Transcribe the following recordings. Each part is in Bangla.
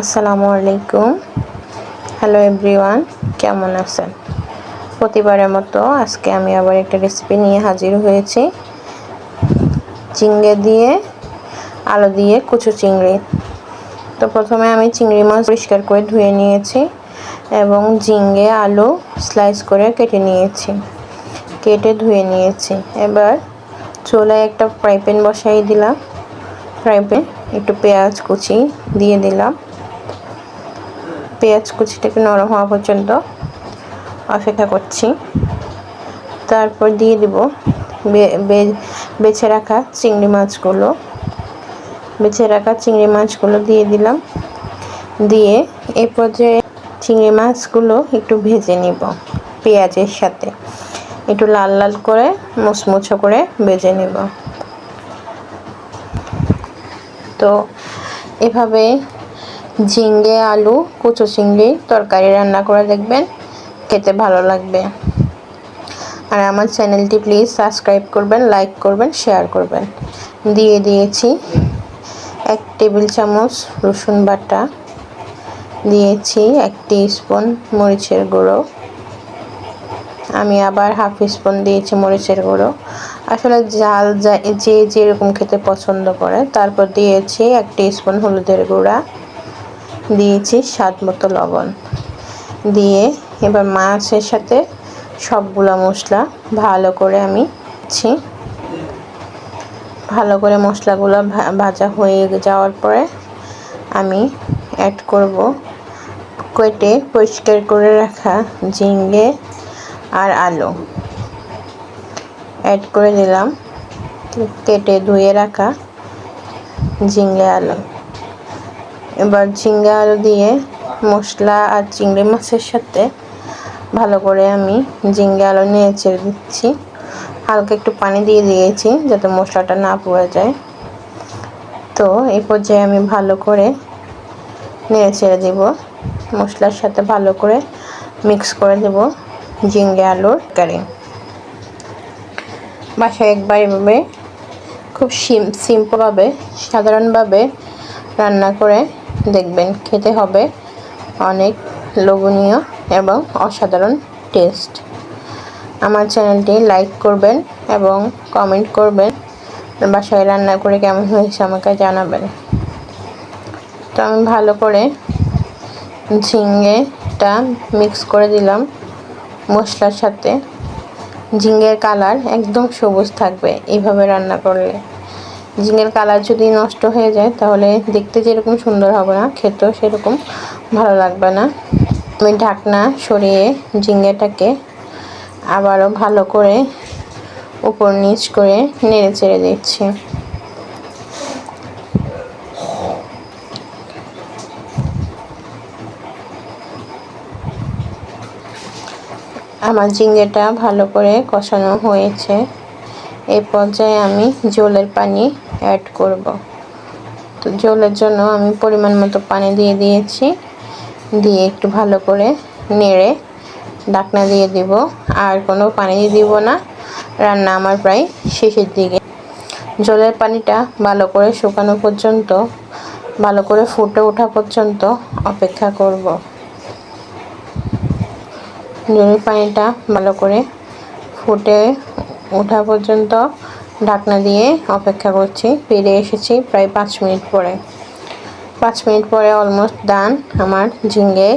আসসালামু আলাইকুম। হ্যালো এভরিওয়ান কেমন আছেন? প্রতিবারের মতো আজকে আমি আবার একটা রেসিপি নিয়ে হাজির হয়েছি। চিংড়ি দিয়ে, আলু দিয়ে কুচু চিংড়ি। তো প্রথমে আমি চিংড়ি মাছ পরিষ্কার করে ধুয়ে নিয়েছি এবং ঝিঙ্গে আলু স্লাইস করে কেটে নিয়েছি। কেটে ধুয়ে নিয়েছি। এবার চুলায় একটা ফ্রাই প্যান বসাই দিলাম। ফ্রাই প্যান একটু পেঁয়াজ কুচি দিয়ে দিলাম। পেঁয়াজ কুচিটাকে নরম হওয়া পর্যন্ত অপেক্ষা করছি। তারপর দিয়ে দিব বেছে রাখা চিংড়ি মাছগুলো। বেছে রাখা চিংড়ি মাছগুলো দিয়ে দিলাম। দিয়ে এই পর্যায়ে চিংড়ি মাছগুলো একটু ভেজে নিব পেঁয়াজের সাথে। একটু লাল লাল করে মুচমুচো করে ভেজে নেব। তো এভাবে ঝিঙ্গে আলু, কুচো চিংড়ি তরকারি রান্না করে দেখবেন। খেতে ভালো লাগবে। আর আমার চ্যানেলটি প্লিজ সাবস্ক্রাইব করবেন, লাইক করবেন, শেয়ার করবেন। দিয়ে দিয়েছি এক টেবিল চামচ রসুন বাটা। দিয়েছি এক স্পুন মরিচের গুঁড়ো। আমি আবার হাফ স্পুন দিয়েছি মরিচের গুঁড়ো। আসলে জাল যে যেরকম খেতে পছন্দ করে, তারপর দিয়েছি এক স্পুন হলুদের গুঁড়া। দিয়েছি স্বাদ মতো লবণ। দিয়ে এবার মাছের সাথে সবগুলো মশলা ভালো করে আমি দিচ্ছি। ভালো করে মশলাগুলো ভাজা হয়ে যাওয়ার পরে আমি অ্যাড করব কেটে পরিষ্কার করে রাখা ঝিঙ্গে আর আলু। অ্যাড করে দিলাম, কেটে ধুয়ে রাখা ঝিঙ্গে আলু। এবার ঝিঙ্গা আলু দিয়ে মশলা আর চিংড়ি মাছের সাথে ভালো করে আমি ঝিঙ্গা আলু নিয়ে ছেড়ে দিচ্ছি। হালকা একটু পানি দিয়ে দিয়েছি যাতে মশলাটা না পড়ে যায়। তো এই পর্যায়ে আমি ভালো করে নেড়ে ছেড়ে দেব। মশলার সাথে ভালো করে মিক্স করে দেব ঝিঙ্গে আলুর কারি বাসায় একবার এভাবে খুব সিম্পলভাবে সাধারণভাবে রান্না করে দেখবেন খেতে হবে অনেক লোভনীয় এবং অসাধারণ টেস্ট। আমার চ্যানেলটি লাইক করবেন এবং কমেন্ট করবেন বাসায় রান্না করে কেমন হয়েছে আমাকে জানাবেন। তো আমি ভালো করে ঝিঙ্গেটা মিক্স করে দিলাম মশলার সাথে। ঝিঙ্গের কালার একদম সবুজ থাকবে এইভাবে রান্না করলে। ঝিঙের কালার যদি নষ্ট হয়ে যায়, তাহলে দেখতে যেরকম সুন্দর হবে না, খেতেও সেরকম ভালো লাগবে না। আমি ঢাকনা সরিয়ে ঝিঙ্গেটাকে আবারও ভালো করে উপর নিচ করে নেড়ে চেড়ে দিচ্ছি। আমার ঝিঙ্গেটা ভালো করে কষানো হয়েছে। এই পর্যায়ে আমি জলের পানি অ্যাড করব। তো জলের জন্য আমি পরিমাণ মতো পানি দিয়ে দিয়েছি। দিয়ে একটু ভালো করে নেড়ে ডাকনা দিয়ে দিব। আর কোনো পানি দিব না। রান্না আমার প্রায় শেষের দিকে। জলের পানিটা ভালো করে শুকানো পর্যন্ত, ভালো করে ফুটে ওঠা পর্যন্ত অপেক্ষা করব। জলের পানিটা ভালো করে ফুটে ওঠা পর্যন্ত ঢাকনা দিয়ে অপেক্ষা করছি। ফিরে এসেছি প্রায় পাঁচ মিনিট পরে। পাঁচ মিনিট পরে অলমোস্ট ডান আমার ঝিঙ্গে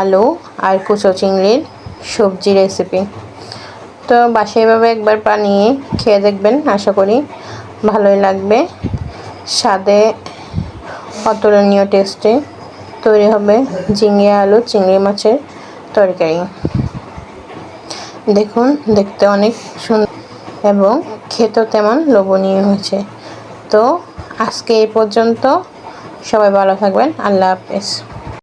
আলু আর কুচো চিংড়ির সবজি রেসিপি তো বাসায় এভাবে একবার বানিয়ে খেয়ে দেখবেন, আশা করি ভালোই লাগবে। স্বাদে অতুলনীয় টেস্টে তৈরি হবে ঝিঙ্গে আলু, চিংড়ি মাছের তরকারি। দেখুন, দেখতে অনেক সুন্দর এবং খেতেও তেমন লোভনীয় হয়েছে। তো আজকে এই পর্যন্ত সবাই ভালো থাকবেন। আল্লাহ হাফেজ।